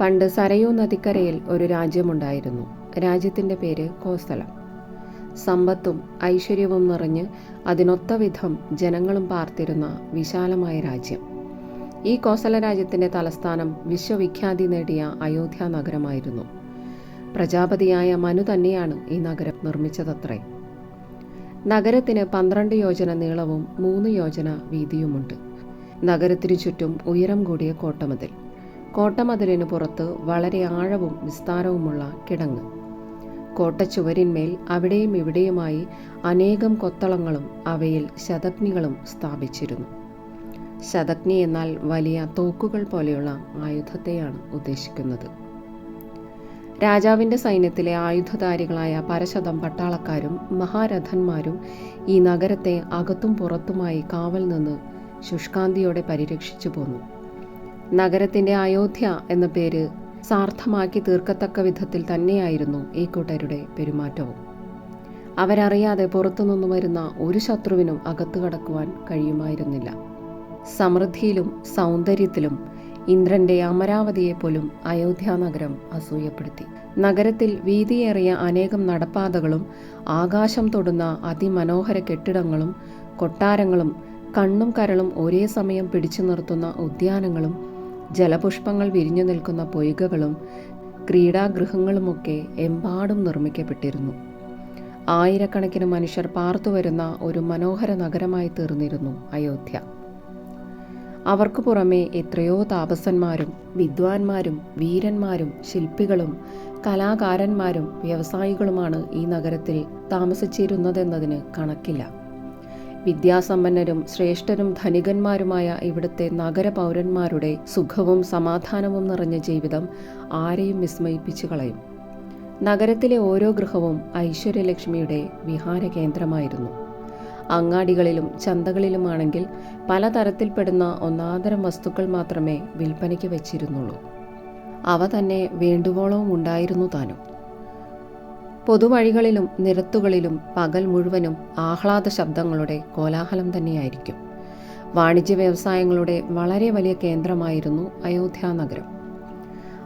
പണ്ട് സരയൂ നദിക്കരയിൽ ഒരു രാജ്യമുണ്ടായിരുന്നു. രാജ്യത്തിന്റെ പേര് കോസലം സമ്പത്തും ഐശ്വര്യവും നിറഞ്ഞ് അതിനൊത്ത വിധം ജനങ്ങളും പാർത്തിരുന്ന വിശാലമായ രാജ്യം. ഈ കോസല രാജ്യത്തിന്റെ തലസ്ഥാനം വിശ്വവിഖ്യാതി നേടിയ അയോധ്യ നഗരമായിരുന്നു. പ്രജാപതിയായ മനു തന്നെയാണ് ഈ നഗരം നിർമ്മിച്ചതത്രേ. നഗരത്തിന് പന്ത്രണ്ട് യോജന നീളവും മൂന്ന് യോജന വീതിയുമുണ്ട്. നഗരത്തിനു ചുറ്റും ഉയരം കൂടിയ കോട്ടമതിൽ. കോട്ടമതിലിന് പുറത്ത് വളരെ ആഴവും വിസ്താരവുമുള്ള കിടങ്ങ്. കോട്ടച്ചുവരിന്മേൽ അവിടെയും ഇവിടെയുമായി അനേകം കൊത്തളങ്ങളും അവയിൽ ശതഗ്നികളും സ്ഥാപിച്ചിരുന്നു. ശതഗ്നി എന്നാൽ വലിയ തോക്കുകൾ പോലെയുള്ള ആയുധത്തെയാണ് ഉദ്ദേശിക്കുന്നത്. രാജാവിന്റെ സൈന്യത്തിലെ ആയുധധാരികളായ പരശതം പട്ടാളക്കാരും മഹാരഥന്മാരും ഈ നഗരത്തെ അകത്തും പുറത്തുമായി കാവൽ നിന്ന് ശുഷ്കാന്തിയോടെ പരിരക്ഷിച്ചു പോന്നു. നഗരത്തിന്റെ അയോധ്യ എന്ന പേര് സാർത്ഥമാക്കി തീർക്കത്തക്ക വിധത്തിൽ തന്നെയായിരുന്നു ഈ കൂട്ടരുടെ പെരുമാറ്റവും. അവരറിയാതെ പുറത്തുനിന്നു വരുന്ന ഒരു ശത്രുവിനും അകത്തു കടക്കുവാൻ കഴിയുമായിരുന്നില്ല. സമൃദ്ധിയിലും സൗന്ദര്യത്തിലും ഇന്ദ്രന്റെ അമരാവതിയെ പോലും അയോധ്യ നഗരം അസൂയപ്പെടുത്തി. നഗരത്തിൽ വീതിയേറിയ അനേകം നടപ്പാതകളും ആകാശം തൊടുന്ന അതിമനോഹര കെട്ടിടങ്ങളും കൊട്ടാരങ്ങളും കണ്ണും കരളും ഒരേ സമയം പിടിച്ചു നിർത്തുന്ന ഉദ്യാനങ്ങളും ജലപുഷ്പങ്ങൾ വിരിഞ്ഞു നിൽക്കുന്ന പൊയ്കകളും ക്രീഡാഗൃഹങ്ങളുമൊക്കെ എമ്പാടും നിർമ്മിക്കപ്പെട്ടിരുന്നു. ആയിരക്കണക്കിന് മനുഷ്യർ പാർത്തുവരുന്ന ഒരു മനോഹര നഗരമായി തീർന്നിരുന്നു അയോധ്യ. അവർക്ക് പുറമെ എത്രയോ താപസന്മാരും വിദ്വാൻമാരും വീരന്മാരും ശില്പികളും കലാകാരന്മാരും വ്യവസായികളുമാണ് ഈ നഗരത്തിൽ താമസിച്ചിരുന്നതെന്നതിന് കണക്കില്ല. വിദ്യാസമ്പന്നരും ശ്രേഷ്ഠരും ധനികന്മാരുമായ ഇവിടുത്തെ നഗരപൗരന്മാരുടെ സുഖവും സമാധാനവും നിറഞ്ഞ ജീവിതം ആരെയും വിസ്മയിപ്പിച്ചു കളയും. നഗരത്തിലെ ഓരോ ഗൃഹവും ഐശ്വര്യലക്ഷ്മിയുടെ വിഹാര കേന്ദ്രമായിരുന്നു അങ്ങാടികളിലും ചന്തകളിലുമാണെങ്കിൽ പലതരത്തിൽപ്പെടുന്ന ഒന്നാന്തരം വസ്തുക്കൾ മാത്രമേ വിൽപ്പനയ്ക്ക് വെച്ചിരുന്നുള്ളൂ. അവ തന്നെ വേണ്ടുവോളവും ഉണ്ടായിരുന്നു താനും. പൊതുവഴികളിലും നിരത്തുകളിലും പകൽ മുഴുവനും ആഹ്ലാദ ശബ്ദങ്ങളുടെ കോലാഹലം തന്നെയായിരിക്കും. വാണിജ്യ വ്യവസായങ്ങളുടെ വളരെ വലിയ കേന്ദ്രമായിരുന്നു അയോധ്യ നഗരം.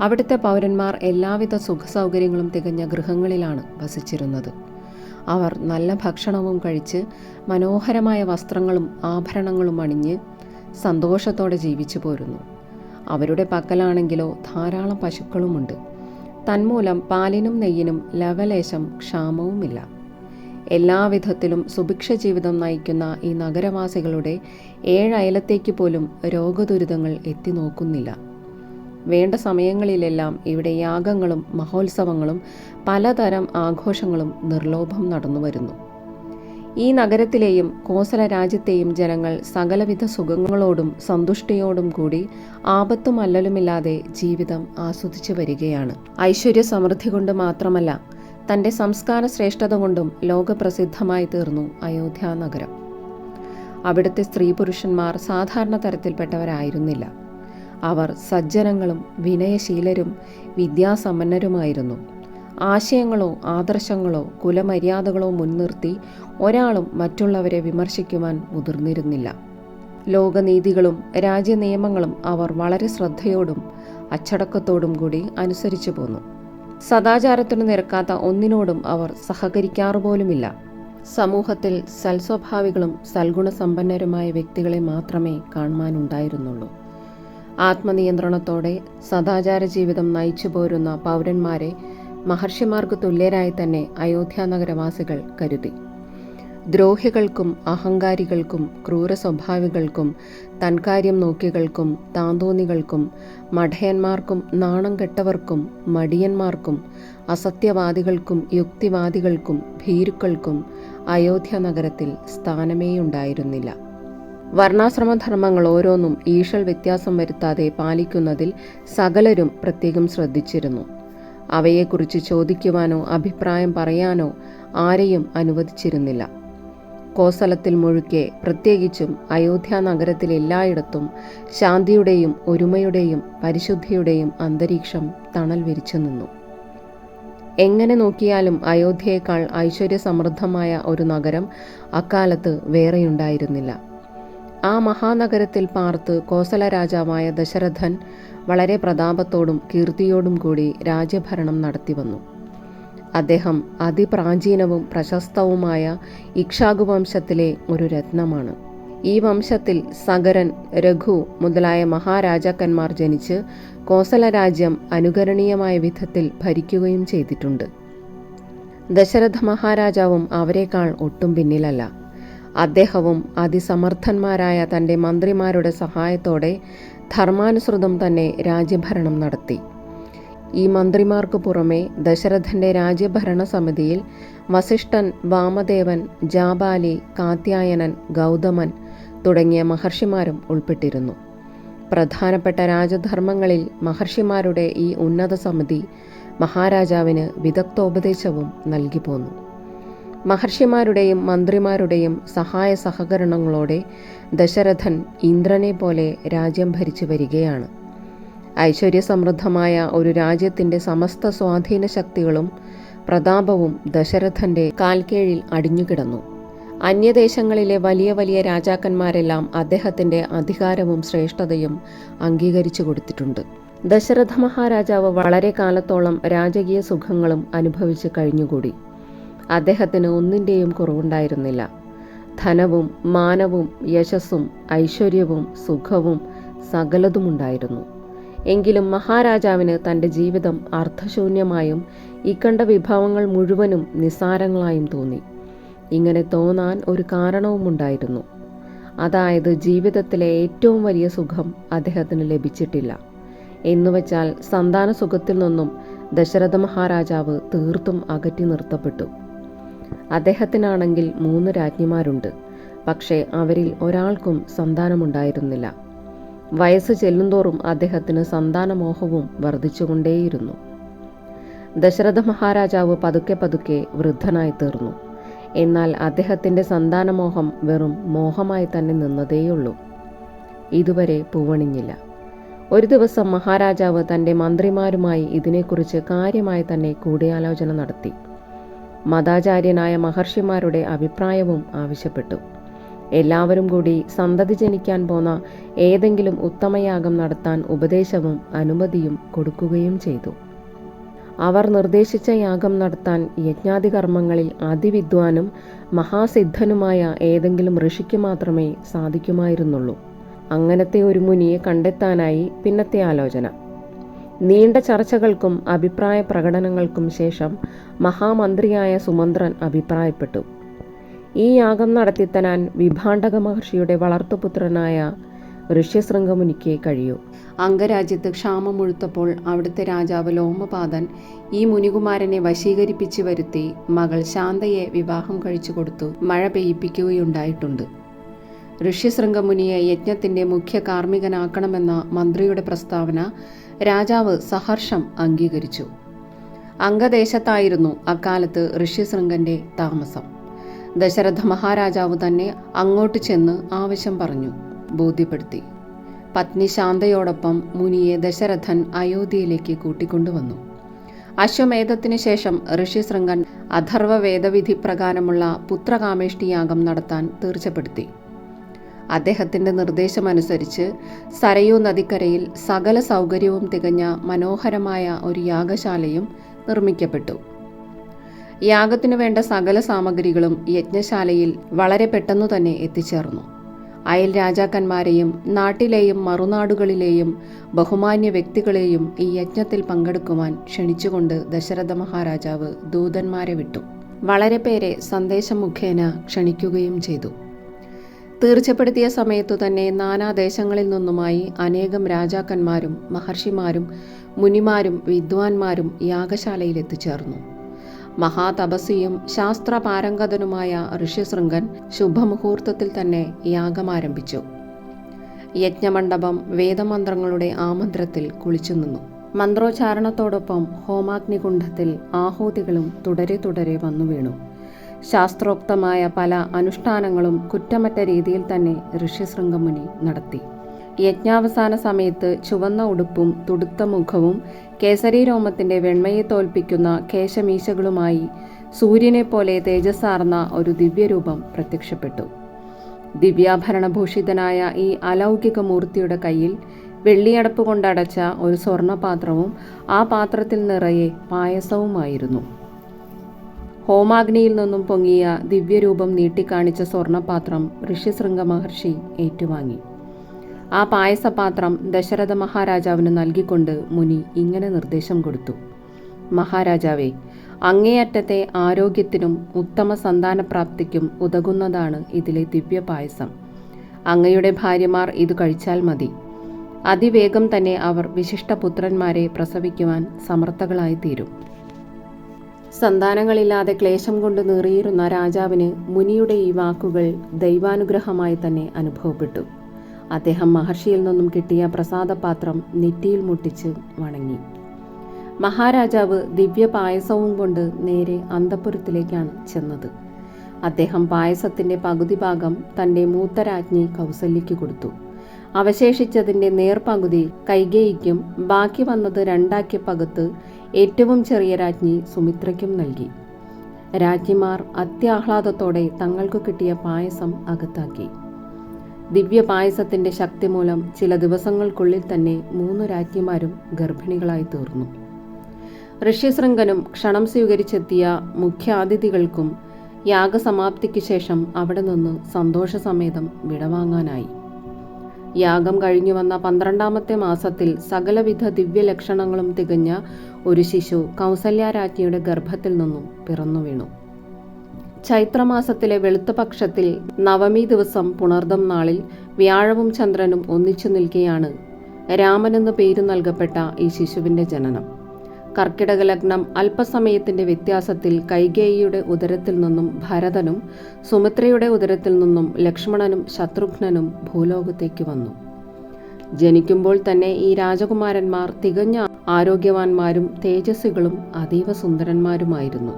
അവിടുത്തെ പൗരന്മാർ എല്ലാവിധ സുഖസൗകര്യങ്ങളും തികഞ്ഞ ഗൃഹങ്ങളിലാണ് വസിച്ചിരുന്നത്. അവർ നല്ല ഭക്ഷണവും കഴിച്ച് മനോഹരമായ വസ്ത്രങ്ങളും ആഭരണങ്ങളും അണിഞ്ഞ് സന്തോഷത്തോടെ ജീവിച്ചു പോരുന്നു അവരുടെ പക്കലാണെങ്കിലോ ധാരാളം പശുക്കളുമുണ്ട്. തന്മൂലം പാലിനും നെയ്യിനും ലവലേശം ക്ഷാമവുമില്ല. എല്ലാവിധത്തിലും സുഭിക്ഷ ജീവിതം നയിക്കുന്ന ഈ നഗരവാസികളുടെ ഏഴയലത്തേക്ക് പോലും രോഗദുരിതങ്ങൾ എത്തി നോക്കുന്നില്ല വേണ്ട സമയങ്ങളിലെല്ലാം ഇവിടെ യാഗങ്ങളും മഹോത്സവങ്ങളും പലതരം ആഘോഷങ്ങളും നിർലോഭം നടന്നു വരുന്നു ഈ നഗരത്തിലെയും കോസല രാജ്യത്തെയും ജനങ്ങൾ സകലവിധ സുഖങ്ങളോടും സന്തുഷ്ടിയോടും കൂടി ആപത്തും അല്ലലുമില്ലാതെ ജീവിതം ആസ്വദിച്ചു വരികയാണ്. ഐശ്വര്യ സമൃദ്ധി കൊണ്ട് മാത്രമല്ല തന്റെ സംസ്കാര ശ്രേഷ്ഠത കൊണ്ടും ലോകപ്രസിദ്ധമായി തീർന്നു അയോധ്യ നഗരം. അവിടുത്തെ സ്ത്രീ പുരുഷന്മാർ സാധാരണ തരത്തിൽപ്പെട്ടവരായിരുന്നില്ല. അവർ സജ്ജനങ്ങളും വിനയശീലരും വിദ്യാസമ്പന്നരുമായിരുന്നു. ആശയങ്ങളോ ആദർശങ്ങളോ കുലമര്യാദകളോ മുൻനിർത്തി ഒരാളും മറ്റുള്ളവരെ വിമർശിക്കുവാൻ മുതിർന്നിരുന്നില്ല. ലോകനീതികളും രാജ്യനിയമങ്ങളും അവർ വളരെ ശ്രദ്ധയോടും അച്ചടക്കത്തോടും കൂടി അനുസരിച്ചു പോന്നു. സദാചാരത്തിനു നിരക്കാത്ത ഒന്നിനോടും അവർ സഹകരിക്കാറു പോലുമില്ല. സമൂഹത്തിൽ സൽസ്വഭാവികളും സൽഗുണസമ്പന്നരുമായ വ്യക്തികളെ മാത്രമേ കാണുവാനുണ്ടായിരുന്നുള്ളൂ. ആത്മനിയന്ത്രണത്തോടെ സദാചാര ജീവിതം നയിച്ചു പോരുന്ന പൗരന്മാരെ മഹർഷിമാർക്ക് തുല്യരായി തന്നെ അയോധ്യ നഗരവാസികൾ കരുതി. ദ്രോഹികൾക്കും അഹങ്കാരികൾക്കും ക്രൂര സ്വഭാവികൾക്കും തൻകാര്യം നോക്കികൾക്കും താന്തോന്നികൾക്കും മഠയന്മാർക്കും നാണം കെട്ടവർക്കും മടിയന്മാർക്കും അസത്യവാദികൾക്കും യുക്തിവാദികൾക്കും ഭീരുക്കൾക്കും അയോധ്യ നഗരത്തിൽ സ്ഥാനമേയുണ്ടായിരുന്നില്ല. വർണാശ്രമധർമ്മങ്ങൾ ഓരോന്നും ഈഷൽ വ്യത്യാസം വരുത്താതെ പാലിക്കുന്നതിൽ സകലരും പ്രത്യേകം ശ്രദ്ധിച്ചിരുന്നു. അവയെക്കുറിച്ച് ചോദിക്കുവാനോ അഭിപ്രായം പറയാനോ ആരെയും അനുവദിച്ചിരുന്നില്ല. കോസലത്തിൽ മുഴുക്കെ പ്രത്യേകിച്ചും അയോധ്യ നഗരത്തിൽ എല്ലായിടത്തും ശാന്തിയുടെയും ഒരുമയുടെയും പരിശുദ്ധിയുടെയും അന്തരീക്ഷം തണൽ വിരിച്ചു നിന്നു. എങ്ങനെ നോക്കിയാലും അയോധ്യയേക്കാൾ ഐശ്വര്യസമൃദ്ധമായ ഒരു നഗരം അക്കാലത്ത് വേറെയുണ്ടായിരുന്നില്ല. ആ മഹാനഗരത്തിൽ പാർത്ത് കോസല രാജാവായ ദശരഥൻ വളരെ പ്രതാപത്തോടും കീർത്തിയോടും കൂടി രാജ്യഭരണം നടത്തിവന്നു. അദ്ദേഹം അതിപ്രാചീനവും പ്രശസ്തവുമായ ഇക്ഷാകു വംശത്തിലെ ഒരു രത്നമാണ്. ഈ വംശത്തിൽ സഗരൻ രഘു മുതലായ മഹാരാജാക്കന്മാർ ജനിച്ച് കോസല രാജ്യം അനുകരണീയമായ വിധത്തിൽ ഭരിക്കുകയും ചെയ്തിട്ടുണ്ട്. ദശരഥ മഹാരാജാവും അവരെക്കാൾ ഒട്ടും പിന്നിലല്ല. അദ്ദേഹവും അതിസമർത്ഥന്മാരായ തന്റെ മന്ത്രിമാരുടെ സഹായത്തോടെ ധർമാനുസൃതം തന്നെ രാജ്യഭരണം നടത്തി. ഈ മന്ത്രിമാർക്ക് പുറമെ ദശരഥന്റെ രാജ്യഭരണ സമിതിയിൽ വസിഷ്ഠൻ വാമദേവൻ ജാബാലി കാത്യായനൻ ഗൗതമൻ തുടങ്ങിയ മഹർഷിമാരും ഉൾപ്പെട്ടിരുന്നു. പ്രധാനപ്പെട്ട രാജധർമ്മങ്ങളിൽ മഹർഷിമാരുടെ ഈ ഉന്നത സമിതി മഹാരാജാവിന് വിദഗ്ധോപദേശവും നൽകി പോന്നു. മഹർഷിമാരുടെയും മന്ത്രിമാരുടെയും സഹായ സഹകരണങ്ങളോടെ ദശരഥൻ ഇന്ദ്രനെ പോലെ രാജ്യം ഭരിച്ചു വരികയാണ്. ഐശ്വര്യസമൃദ്ധമായ ഒരു രാജ്യത്തിന്റെ സമസ്ത സ്വാധീന ശക്തികളും പ്രതാപവും ദശരഥന്റെ കാൽക്കേഴിൽ അടിഞ്ഞുകിടന്നു. അന്യദേശങ്ങളിലെ വലിയ വലിയ രാജാക്കന്മാരെല്ലാം അദ്ദേഹത്തിന്റെ അധികാരവും ശ്രേഷ്ഠതയും അംഗീകരിച്ചു കൊടുത്തിട്ടുണ്ട്. ദശരഥ മഹാരാജാവ് വളരെ കാലത്തോളം രാജകീയ സുഖങ്ങളും അനുഭവിച്ച് കഴിഞ്ഞുകൂടി. അദ്ദേഹത്തിന് ഒന്നിന്റെയും കുറവുണ്ടായിരുന്നില്ല. ധനവും മാനവും യശസ്സും ഐശ്വര്യവും സുഖവും സകലതുമുണ്ടായിരുന്നു. എങ്കിലും മഹാരാജാവിന് തന്റെ ജീവിതം അർത്ഥശൂന്യമായും ഇക്കണ്ട വിഭവങ്ങൾ മുഴുവനും നിസാരങ്ങളായും തോന്നി. ഇങ്ങനെ തോന്നാൻ ഒരു കാരണവുമുണ്ടായിരുന്നു. അതായത് ജീവിതത്തിലെ ഏറ്റവും വലിയ സുഖം അദ്ദേഹത്തിന് ലഭിച്ചിട്ടില്ല. എന്നുവച്ചാൽ സന്താന സുഖത്തിൽ നിന്നും ദശരഥ മഹാരാജാവ് തീർത്തും അകറ്റി നിർത്തപ്പെട്ടു. അദ്ദേഹത്തിനാണെങ്കിൽ മൂന്ന് രാജ്ഞിമാരുണ്ട്. പക്ഷേ അവരിൽ ഒരാൾക്കും സന്താനമുണ്ടായിരുന്നില്ല. വയസ്സ് ചെല്ലുന്തോറും അദ്ദേഹത്തിന് സന്താനമോഹവും വർദ്ധിച്ചുകൊണ്ടേയിരുന്നു. ദശരഥ മഹാരാജാവ് പതുക്കെ പതുക്കെ വൃദ്ധനായി തീർന്നു എന്നാൽ അദ്ദേഹത്തിന്റെ സന്താനമോഹം വെറും മോഹമായി തന്നെ നിന്നതേയുള്ളൂ. ഇതുവരെ പൂവണിഞ്ഞില്ല. ഒരു ദിവസം മഹാരാജാവ് തന്റെ മന്ത്രിമാരുമായി ഇതിനെക്കുറിച്ച് കാര്യമായി തന്നെ കൂടിയാലോചന നടത്തി. മതാചാര്യനായ മഹർഷിമാരുടെ അഭിപ്രായവും ആവശ്യപ്പെട്ടു. എല്ലാവരും കൂടി സന്തതി ജനിക്കാൻ പോന്ന ഏതെങ്കിലും ഉത്തമയാഗം നടത്താൻ ഉപദേശവും അനുമതിയും കൊടുക്കുകയും ചെയ്തു. അവർ നിർദ്ദേശിച്ച യാഗം നടത്താൻ യജ്ഞാതി കർമ്മങ്ങളിൽ അതിവിദ്വാനും മഹാസിദ്ധനുമായ ഏതെങ്കിലും ഋഷിക്ക് മാത്രമേ സാധിക്കുമായിരുന്നുള്ളൂ. അങ്ങനത്തെ ഒരു മുനിയെ കണ്ടെത്താനായി പിന്നത്തെ ആലോചന. നീണ്ട ചർച്ചകൾക്കും അഭിപ്രായ പ്രകടനങ്ങൾക്കും ശേഷം മഹാമന്ത്രിയായ സുമന്ത്രൻ അഭിപ്രായപ്പെട്ടു. ഈ യാഗം നടത്തിത്തരാൻ വിഭാണ്ഡക മഹർഷിയുടെ വളർത്തുപുത്രനായ ഋഷ്യശൃംഗമുനിക്ക് കഴിയൂ. അംഗരാജ്യത്ത് ക്ഷാമം മുഴുത്തപ്പോൾ അവിടുത്തെ രാജാവ് ലോമപാതൻ ഈ മുനികുമാരനെ വശീകരിപ്പിച്ചു വരുത്തി മകൾ ശാന്തയെ വിവാഹം കഴിച്ചു കൊടുത്തു. മഴ പെയ്യിപ്പിക്കുകയുണ്ടായിട്ടുണ്ട്. ഋഷ്യശൃംഗമുനിയെ യജ്ഞത്തിന്റെ മുഖ്യ കാർമ്മികനാക്കണമെന്ന മന്ത്രിയുടെ പ്രസ്താവന രാജാവ് സഹർഷം അംഗീകരിച്ചു. അംഗദേശത്തായിരുന്നു അക്കാലത്ത് ഋഷ്യശൃംഗന്റെ താമസം. ദശരഥ മഹാരാജാവ് തന്നെ അങ്ങോട്ട് ചെന്ന് ആവശ്യം പറഞ്ഞു ബോധ്യപ്പെടുത്തി. പത്നി ശാന്തയോടൊപ്പം മുനിയെ ദശരഥൻ അയോധ്യയിലേക്ക് കൂട്ടിക്കൊണ്ടുവന്നു. അശ്വമേധത്തിനു ശേഷം ഋഷിശൃംഗൻ അഥർവ വേദവിധി പ്രകാരമുള്ള പുത്രകാമേഷ്ടി യാഗം നടത്താൻ തീർച്ചപ്പെടുത്തി. അദ്ദേഹത്തിന്റെ നിർദ്ദേശമനുസരിച്ച് സരയൂ നദിക്കരയിൽ സകല സൗകര്യവും തികഞ്ഞ മനോഹരമായ ഒരു യാഗശാലയും നിർമ്മിക്കപ്പെട്ടു. യാഗത്തിനു വേണ്ട സകല സാമഗ്രികളും യജ്ഞശാലയിൽ വളരെ പെട്ടെന്നു തന്നെ എത്തിച്ചേർന്നു. അയൽ രാജാക്കന്മാരെയും നാട്ടിലെയും മറുനാടുകളിലെയും ബഹുമാന്യ വ്യക്തികളെയും ഈ യജ്ഞത്തിൽ പങ്കെടുക്കുവാൻ ക്ഷണിച്ചുകൊണ്ട് ദശരഥ മഹാരാജാവ് ദൂതന്മാരെ വിട്ടു. വളരെ പേരെ സന്ദേശം മുഖേന ക്ഷണിക്കുകയും ചെയ്തു. തീർച്ചപ്പെടുത്തിയ സമയത്തു തന്നെ നാനാദേശങ്ങളിൽ നിന്നുമായി അനേകം രാജാക്കന്മാരും മഹർഷിമാരും മുനിമാരും വിദ്വാൻമാരും യാഗശാലയിൽ എത്തിച്ചേർന്നു. മഹാതപസ്വിയും ശാസ്ത്രപാരംഗതനുമായ ഋഷ്യശൃംഗൻ ശുഭമുഹൂർത്തത്തിൽ തന്നെ യാഗം ആരംഭിച്ചു യജ്ഞമണ്ഡപം വേദമന്ത്രങ്ങളുടെ ആമന്ത്രത്തിൽ കുളിച്ചു നിന്നു. മന്ത്രോച്ചാരണത്തോടൊപ്പം ഹോമാഗ്നികുണ്ഠത്തിൽ ആഹൂതികളും തുടരെ തുടരെ വന്നു വീണു ശാസ്ത്രോക്തമായ പല അനുഷ്ഠാനങ്ങളും കുറ്റമറ്റ രീതിയിൽ തന്നെ ഋഷ്യശൃംഗമുനി നടത്തി. യജ്ഞാവസാന സമയത്ത് ചുവന്ന ഉടുപ്പും തുടുത്ത മുഖവും കേസരീരോമത്തിന്റെ വെണ്മയെ തോൽപ്പിക്കുന്ന കേശമീശകളുമായി സൂര്യനെ പോലെ തേജസ്സാർന്ന ഒരു ദിവ്യരൂപം പ്രത്യക്ഷപ്പെട്ടു. ദിവ്യാഭരണഭൂഷിതനായ ഈ അലൗകിക മൂർത്തിയുടെ കയ്യിൽ വെള്ളിയടപ്പ് കൊണ്ടടച്ച ഒരു സ്വർണപാത്രവും ആ പാത്രത്തിൽ നിറയെ പായസവുമായിരുന്നു. ഹോമാഗ്നിയിൽ നിന്നും പൊങ്ങിയ ദിവ്യരൂപം നീട്ടിക്കാണിച്ച സ്വർണപാത്രം ഋഷിശൃംഗ മഹർഷി ഏറ്റുവാങ്ങി. ആ പായസപാത്രം ദശരഥ മഹാരാജാവിന് നൽകിക്കൊണ്ട് മുനി ഇങ്ങനെ നിർദ്ദേശം കൊടുത്തു. മഹാരാജാവേ അങ്ങേയറ്റത്തെ ആരോഗ്യത്തിനും ഉത്തമ സന്താനപ്രാപ്തിക്കും ഉതകുന്നതാണ് ഇതിലെ ദിവ്യ പായസം അങ്ങയുടെ ഭാര്യമാർ ഇത് കഴിച്ചാൽ മതി. അതിവേഗം തന്നെ അവർ വിശിഷ്ട പുത്രന്മാരെ പ്രസവിക്കുവാൻ സമർത്ഥകളായി തീരും സന്താനങ്ങളില്ലാതെ ക്ലേശം കൊണ്ട് നീറിയിരുന്ന രാജാവിന് മുനിയുടെ ഈ വാക്കുകൾ ദൈവാനുഗ്രഹമായി തന്നെ അനുഭവപ്പെട്ടു. അദ്ദേഹം മഹർഷിയിൽ നിന്നും കിട്ടിയ പ്രസാദപാത്രം നെറ്റിയിൽ മുട്ടിച്ച് വണങ്ങി. മഹാരാജാവ് ദിവ്യ പായസവും കൊണ്ട് നേരെ അന്തപുരത്തിലേക്കാണ് ചെന്നത്. അദ്ദേഹം പായസത്തിന്റെ പകുതി ഭാഗം തന്റെ മൂത്തരാജ്ഞി കൗസല്യയ്ക്ക് കൊടുത്തു. അവശേഷിച്ചതിന്റെ നേർപകുതി കൈകേയിക്കും ബാക്കി വന്നത് രണ്ടാക്കിയ പകുത്ത് ഏറ്റവും ചെറിയ രാജ്ഞി സുമിത്രയ്ക്കും നൽകി. രാജ്ഞിമാർ അത്യാഹ്ലാദത്തോടെ തങ്ങൾക്ക് കിട്ടിയ പായസം അകത്താക്കി. ദിവ്യ പായസത്തിന്റെ ശക്തി മൂലം ചില ദിവസങ്ങൾക്കുള്ളിൽ തന്നെ മൂന്ന് രാജ്ഞിമാരും ഗർഭിണികളായി തീർന്നു. ഋഷ്യശൃംഗനും ക്ഷണം സ്വീകരിച്ചെത്തിയ മുഖ്യ അതിഥികൾക്കും യാഗസമാപ്തിക്ക് ശേഷം അവിടെ നിന്ന് സന്തോഷസമേതം വിടവാങ്ങാനായി. യാഗം കഴിഞ്ഞു വന്ന പന്ത്രണ്ടാമത്തെ മാസത്തിൽ സകലവിധ ദിവ്യലക്ഷണങ്ങളും തികഞ്ഞ ഒരു ശിശു കൗസല്യാരാജ്ഞിയുടെ ഗർഭത്തിൽ നിന്നും പിറന്നു വീണു. ചൈത്രമാസത്തിലെ വെളുത്തപക്ഷത്തിൽ നവമി ദിവസം പുണർദം നാളിൽ വ്യാഴവും ചന്ദ്രനും ഒന്നിച്ചു നിൽക്കെയാണ് രാമനെന്ന് പേര് നൽകപ്പെട്ട ഈ ശിശുവിന്റെ ജനനം. കർക്കിടക ലഗ്നം അല്പസമയത്തിന്റെ വ്യത്യാസത്തിൽ കൈകേയിയുടെ ഉദരത്തിൽ നിന്നും ഭരതനും സുമിത്രയുടെ ഉദരത്തിൽ നിന്നും ലക്ഷ്മണനും ശത്രുഘ്നനും ഭൂലോകത്തേക്ക് വന്നു. ജനിക്കുമ്പോൾ തന്നെ ഈ രാജകുമാരന്മാർ തികഞ്ഞ ആരോഗ്യവാന്മാരും തേജസ്വികളും അതീവ സുന്ദരന്മാരുമായിരുന്നു.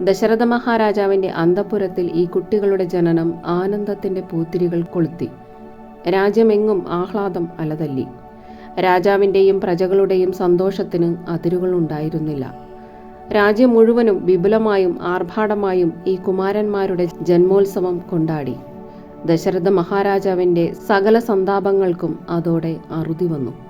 ദശരഥ മഹാരാജാവിന്റെ അന്തപുരത്തിൽ ഈ കുട്ടികളുടെ ജനനം ആനന്ദത്തിന്റെ പൂത്തിരികൾ കൊളുത്തി. രാജ്യമെങ്ങും ആഹ്ലാദം അലതല്ലി. രാജാവിന്റെയും പ്രജകളുടെയും സന്തോഷത്തിന് അതിരുകൾ ഉണ്ടായിരുന്നില്ല. രാജ്യം മുഴുവനും വിപുലമായും ആർഭാടമായും ഈ കുമാരന്മാരുടെ ജന്മോത്സവം കൊണ്ടാടി. ദശരഥ മഹാരാജാവിന്റെ സകല സന്താപങ്ങൾക്കും അതോടെ അറുതി വന്നു.